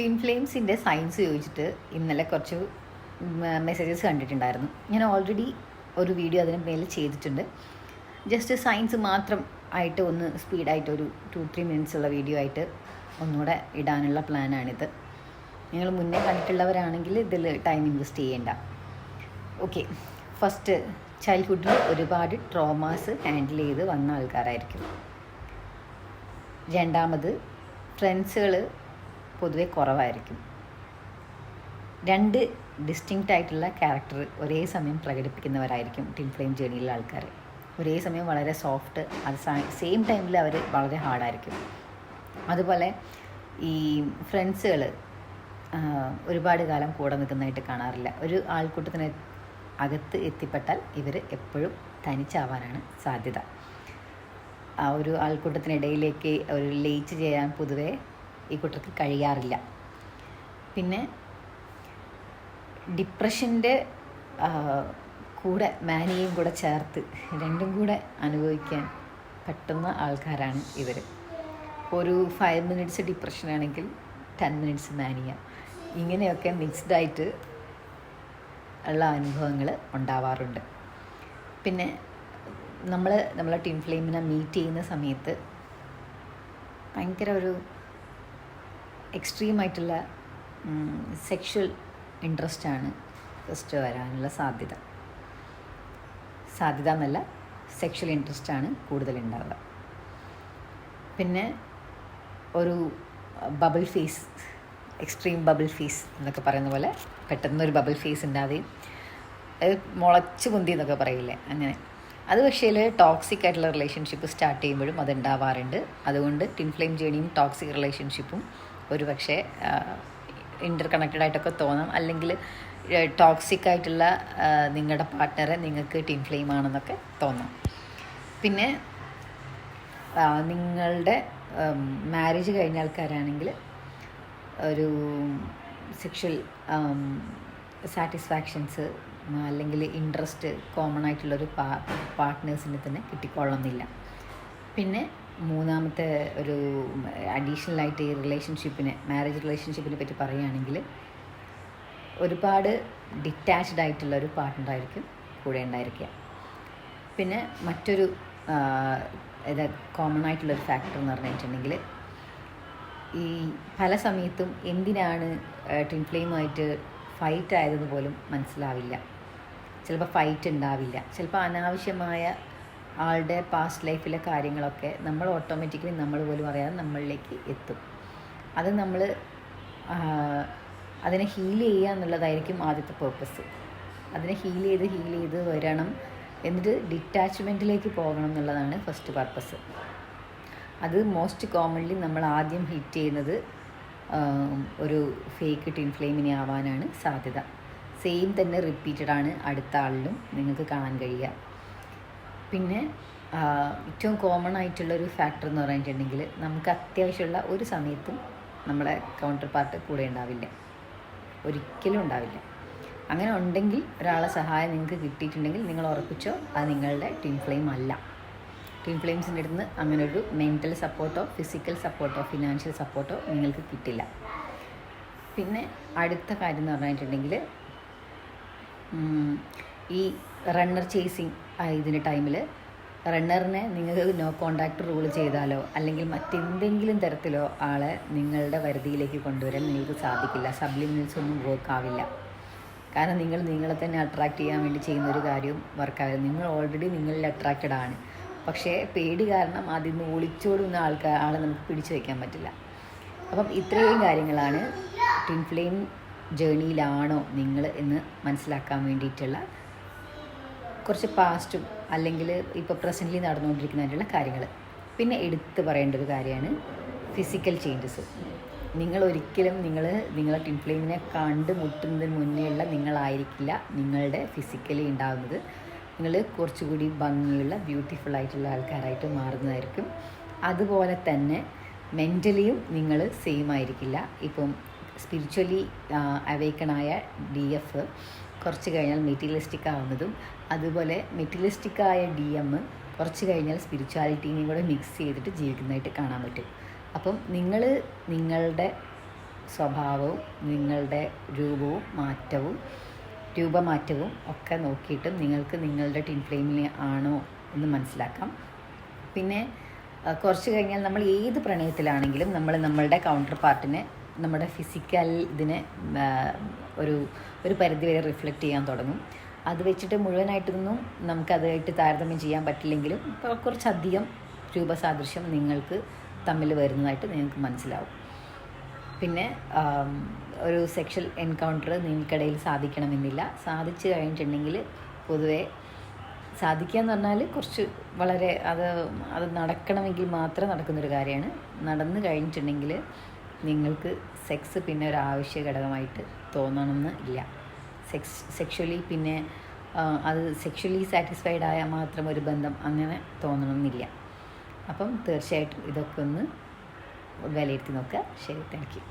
Twin ഫ്ലെയിംസിന്റെ science ചോദിച്ചിട്ട് ഇന്നലെ കുറച്ച് മെസ്സേജസ് കണ്ടിട്ടുണ്ടായിരുന്നു. ഞാൻ ഓൾറെഡി ഒരു വീഡിയോ അതിന് മേലെ ചെയ്തിട്ടുണ്ട്. ജസ്റ്റ് സയൻസ് മാത്രം ആയിട്ട് ഒന്ന് സ്പീഡായിട്ട് ഒരു ടു ത്രീ മിനിറ്റ്സ് ഉള്ള വീഡിയോ ആയിട്ട് ഒന്നുകൂടെ ഇടാനുള്ള പ്ലാനാണിത് നിങ്ങൾ മുന്നേ കണ്ടിട്ടുള്ളവരാണെങ്കിൽ ഇതിൽ ടൈം ഇൻവെസ്റ്റ് ചെയ്യേണ്ട. ഓക്കെ ഫസ്റ്റ് ചൈൽഡ്ഹുഡിൽ ഒരുപാട് ട്രോമാസ് ഹാൻഡിൽ ചെയ്ത് വന്ന ആൾക്കാരായിരിക്കും. രണ്ടാമത് ഫ്രണ്ട്സുകൾ പൊതുവെ കുറവായിരിക്കും. രണ്ട് ഡിസ്റ്റിങ്റ്റ് ആയിട്ടുള്ള ക്യാരക്ടർ ഒരേ സമയം പ്രകടിപ്പിക്കുന്നവരായിരിക്കും ടിൻ ഫ്ലെയിം ജേണിയിലെ ആൾക്കാർ ഒരേ സമയം വളരെ സോഫ്റ്റ് അത് സെയിം ടൈമിൽ അവർ വളരെ ഹാർഡായിരിക്കും അതുപോലെ ഈ ഫ്രണ്ട്സുകൾ ഒരുപാട് കാലം കൂടെ നിൽക്കുന്നതായിട്ട് കാണാറില്ല. ഒരു ആൾക്കൂട്ടത്തിന് അകത്ത് എത്തിപ്പെട്ടാൽ ഇവർ എപ്പോഴും തനിച്ചാവാനാണ് സാധ്യത. ആ ഒരു ആൾക്കൂട്ടത്തിനിടയിലേക്ക് ഒരു ലയിച്ച് ചെയ്യാൻ പൊതുവെ ഈ കുട്ടർക്ക് കഴിയാറില്ല. പിന്നെ ഡിപ്രഷന്റെ കൂടെ മാനിയയും കൂടെ ചേർത്ത് രണ്ടും കൂടെ അനുഭവിക്കാൻ പറ്റുന്ന ആൾക്കാരാണ് ഇവർ ഒരു ഫൈവ് മിനിറ്റ്സ് ഡിപ്രഷൻ ആണെങ്കിൽ ടെൻ മിനിറ്റ്സ് മാനിയ. ഇങ്ങനെയൊക്കെ മിക്സ്ഡായിട്ട് ഉള്ള അനുഭവങ്ങൾ ഉണ്ടാവാറുണ്ട്. പിന്നെ നമ്മൾ നമ്മളെ ടീം ഫ്ലെയിമിനെ മീറ്റ് ചെയ്യുന്ന സമയത്ത് ഭയങ്കര ഒരു എക്സ്ട്രീമായിട്ടുള്ള സെക്ഷൽ ഇൻട്രസ്റ്റാണ് ഫസ്റ്റ് വരാനുള്ള സാധ്യത. സാധ്യത എന്നല്ല സെക്ഷൽ ഇൻട്രസ്റ്റാണ് കൂടുതലുണ്ടാവുക. പിന്നെ ഒരു bubble phase extreme bubble phase എന്നൊക്കെ പറയുന്ന പോലെ പെട്ടെന്ന് ഒരു ബബിൾ ഫേസ് ഉണ്ടാവുകയും അത് മുളച്ച് പൊന്തി എന്നൊക്കെ പറയില്ലേ അങ്ങനെ. അത് പക്ഷേ ടോക്സിക് ആയിട്ടുള്ള റിലേഷൻഷിപ്പ് സ്റ്റാർട്ട് ചെയ്യുമ്പോഴും അത് ഉണ്ടാവാറുണ്ട്. അതുകൊണ്ട് ടിൻഫ്ലെയിം ജേണിയും ടോക്സിക് റിലേഷൻഷിപ്പും ഒരു പക്ഷേ ഇന്റർ കണക്റ്റഡ് ആയിട്ടൊക്കെ തോന്നാം. അല്ലെങ്കിൽ ടോക്സിക് ആയിട്ടുള്ള നിങ്ങളുടെ പാർട്ട്ണറെ നിങ്ങൾക്ക് ടീം ഫ്ലെയിം ആണെന്നൊക്കെ തോന്നാം. പിന്നെ നിങ്ങളുടെ മാരേജ് കഴിഞ്ഞ ആൾക്കാരാണെങ്കിൽ ഒരു സെക്ഷൽ സാറ്റിസ്ഫാക്ഷൻസ് അല്ലെങ്കിൽ ഇൻട്രസ്റ്റ് കോമൺ ആയിട്ടുള്ളൊരു പാ പാർട്ട്നേഴ്സിന് തന്നെ കിട്ടിക്കൊള്ളുന്നില്ല പിന്നെ മൂന്നാമത്തെ ഒരു അഡീഷണൽ ആയിട്ട് ഈ റിലേഷൻഷിപ്പിനെ മാരേജ് റിലേഷൻഷിപ്പിനെ പറ്റി പറയുകയാണെങ്കിൽ ഒരുപാട് ഡിറ്റാച്ച്ഡ് ആയിട്ടുള്ള ഒരു പാർട്ട്ണറായിരിക്കും കൂടെ ഉണ്ടായിരിക്കുക. പിന്നെ മറ്റൊരു കോമൺ ആയിട്ടുള്ളൊരു ഫാക്ടർ എന്ന് പറഞ്ഞിട്ടുണ്ടെങ്കിൽ ഈ പല സമയത്തും എന്തിനാണ് ട്വിൻ ഫ്ലെയിമായിട്ട് ഫൈറ്റ് ആയതെന്ന് പോലും മനസ്സിലാവില്ല. ചിലപ്പോൾ ഫൈറ്റ് ഉണ്ടാവില്ല. ചിലപ്പോൾ അനാവശ്യമായ ആളുടെ പാസ്റ്റ് ലൈഫിലെ കാര്യങ്ങളൊക്കെ നമ്മൾ ഓട്ടോമാറ്റിക്കലി നമ്മൾ പോലും അറിയാതെ നമ്മളിലേക്ക് എത്തും. അത് നമ്മൾ അതിനെ ഹീൽ ചെയ്യുക എന്നുള്ളതായിരിക്കും ആദ്യത്തെ പേർപ്പസ് അതിനെ ഹീൽ ചെയ്ത് ഹീൽ ചെയ്ത് വരണം എന്നിട്ട് ഡിറ്റാച്ച്മെന്റിലേക്ക് പോകണം എന്നുള്ളതാണ് ഫസ്റ്റ് പർപ്പസ് അത് മോസ്റ്റ് കോമൺലി നമ്മൾ ആദ്യം ഹിറ്റ് ചെയ്യുന്നത് ഒരു ഫേക്ക് ടിൻ ഫ്ലെയിമിനെ ആവാനാണ് സാധ്യത. സെയിം തന്നെ റിപ്പീറ്റഡ് ആണ് അടുത്ത ആളിലും നിങ്ങൾക്ക് കാണാൻ കഴിയുക. പിന്നെ ഏറ്റവും കോമൺ ആയിട്ടുള്ള ഒരു ഫാക്ടർ എന്ന് പറഞ്ഞിട്ടുണ്ടെങ്കിൽ നമുക്ക് അത്യാവശ്യമുള്ള ഒരു സമയത്തും നമ്മുടെ കൗണ്ടർ പാർട്ട് കൂടെ ഉണ്ടാവില്ല. ഒരിക്കലും ഉണ്ടാവില്ല. അങ്ങനെ ഉണ്ടെങ്കിൽ ഒരാളെ സഹായം നിങ്ങൾക്ക് കിട്ടിയിട്ടുണ്ടെങ്കിൽ നിങ്ങൾ ഉറപ്പിച്ചോ അത് നിങ്ങളുടെ ട്വിൻ ഫ്ലെയിം അല്ല. ട്വിൻ ഫ്ലെയിംസിന്റെ അടുത്ത് അങ്ങനെ ഒരു മെന്റൽ സപ്പോർട്ടോ ഫിസിക്കൽ സപ്പോർട്ടോ ഫിനാൻഷ്യൽ സപ്പോർട്ടോ നിങ്ങൾക്ക് കിട്ടില്ല. പിന്നെ അടുത്ത കാര്യം എന്ന് പറഞ്ഞിട്ടുണ്ടെങ്കിൽ ഈ റണ്ണർ ചേസിങ് ആയതിന്റെ ടൈമിൽ റണ്ണറിനെ നിങ്ങൾക്ക് നോ കോണ്ടാക്ട് റൂൾ ചെയ്താലോ അല്ലെങ്കിൽ മറ്റെന്തെങ്കിലും തരത്തിലോ ആളെ നിങ്ങളുടെ വരുതിയിലേക്ക് കൊണ്ടുവരാൻ നിങ്ങൾക്ക് സാധിക്കില്ല. സബ്ലിമിനൽസ് ഒന്നും വർക്ക് ആവില്ല. കാരണം നിങ്ങൾ നിങ്ങളെ തന്നെ അട്രാക്റ്റ് ചെയ്യാൻ വേണ്ടി ചെയ്യുന്ന ഒരു കാര്യവും വർക്കാവില്ല നിങ്ങൾ ഓൾറെഡി നിങ്ങളിൽ അട്രാക്റ്റഡ് ആണ്. പക്ഷേ പേടി കാരണം അതിൽ നിന്ന് ഒളിച്ചോടുന്ന ആൾക്കാർ ആളെ നമുക്ക് പിടിച്ചു വയ്ക്കാൻ പറ്റില്ല. അപ്പം ഇത്രയും കാര്യങ്ങളാണ് ട്വിൻ ഫ്ലെയിം ജേണിയിലാണോ നിങ്ങൾ എന്ന് മനസ്സിലാക്കാൻ വേണ്ടിയിട്ടുള്ള കുറച്ച് പാസ്റ്റും അല്ലെങ്കിൽ ഇപ്പോൾ പ്രസന്റ്ലി നടന്നുകൊണ്ടിരിക്കുന്നതിനുള്ള കാര്യങ്ങൾ പിന്നെ എടുത്തു പറയേണ്ട ഒരു കാര്യമാണ് ഫിസിക്കൽ ചേഞ്ചസ് നിങ്ങൾ ഒരിക്കലും നിങ്ങൾ നിങ്ങളെ ടിൻ ഫ്ലെയിമിനെ കണ്ട് മുട്ടുന്നതിന് മുന്നേയുള്ള നിങ്ങളായിരിക്കില്ല നിങ്ങളുടെ ഫിസിക്കലി ഉണ്ടാകുന്നത് നിങ്ങൾ കുറച്ചുകൂടി ഭംഗിയുള്ള ബ്യൂട്ടിഫുൾ ആയിട്ടുള്ള ആൾക്കാരായിട്ട് മാറുന്നതായിരിക്കും. അതുപോലെ തന്നെ മെന്റലിയും നിങ്ങൾ സെയിം ആയിരിക്കില്ല. ഇപ്പം സ്പിരിച്വലി അവേക്കണായ ഡി എഫ് കുറച്ച് കഴിഞ്ഞാൽ മെറ്റീരിയലിസ്റ്റിക് ആവുന്നതും അതുപോലെ മെറ്റീരിയലിസ്റ്റിക് ആയ ഡി എം കുറച്ച് കഴിഞ്ഞാൽ സ്പിരിച്വാലിറ്റിയും കൂടെ മിക്സ് ചെയ്തിട്ട് ജീവിക്കുന്നതായിട്ട് കാണാൻ പറ്റും. അപ്പം നിങ്ങൾ നിങ്ങളുടെ സ്വഭാവവും നിങ്ങളുടെ രൂപവും മാറ്റവും രൂപമാറ്റവും ഒക്കെ നോക്കിയിട്ടും നിങ്ങൾക്ക് നിങ്ങളുടെ ടിൻ ഫ്ലെയിമിൽ ആണോ എന്ന് മനസ്സിലാക്കാം. പിന്നെ കുറച്ച് കഴിഞ്ഞാൽ നമ്മൾ ഏത് പ്രണയത്തിലാണെങ്കിലും നമ്മൾ നമ്മളുടെ കൗണ്ടർ പാർട്ടിനെ നമ്മുടെ ഫിസിക്കൽ ഇതിനെ ഒരു ഒരു ഒരു പരിധിവരെ റിഫ്ലക്റ്റ് ചെയ്യാൻ തുടങ്ങും. അത് വെച്ചിട്ട് മുഴുവനായിട്ടൊന്നും നമുക്കതായിട്ട് താരതമ്യം ചെയ്യാൻ പറ്റില്ലെങ്കിലും കുറച്ചധികം രൂപസാദൃശ്യം നിങ്ങൾക്ക് തമ്മിൽ വരുന്നതായിട്ട് നിങ്ങൾക്ക് മനസ്സിലാവും. പിന്നെ ഒരു സെക്ഷൽ എൻകൗണ്ടർ നിങ്ങൾക്കിടയിൽ സാധിക്കണമെന്നില്ല. സാധിച്ചു കഴിഞ്ഞിട്ടുണ്ടെങ്കിൽ പൊതുവെ സാധിക്കുക എന്ന് പറഞ്ഞാൽ കുറച്ച് വളരെ അത് അത് നടക്കണമെങ്കിൽ മാത്രം നടക്കുന്നൊരു കാര്യമാണ്. നടന്നു കഴിഞ്ഞിട്ടുണ്ടെങ്കിൽ നിങ്ങൾക്ക് സെക്സ് പിന്നെ ഒരു ആവശ്യ ഘടകമായിട്ട് തോന്നണമെന്ന് ഇല്ല. സെക്സ് സെക്ഷലി പിന്നെ അത് സെക്ഷലി സാറ്റിസ്ഫൈഡ് ആയാൽ മാത്രം ഒരു ബന്ധം അങ്ങനെ തോന്നണമെന്നില്ല അപ്പം തീർച്ചയായിട്ടും ഇതൊക്കെ ഒന്ന് വിലയിരുത്തി നോക്കുക. ശരി താങ്ക് യു.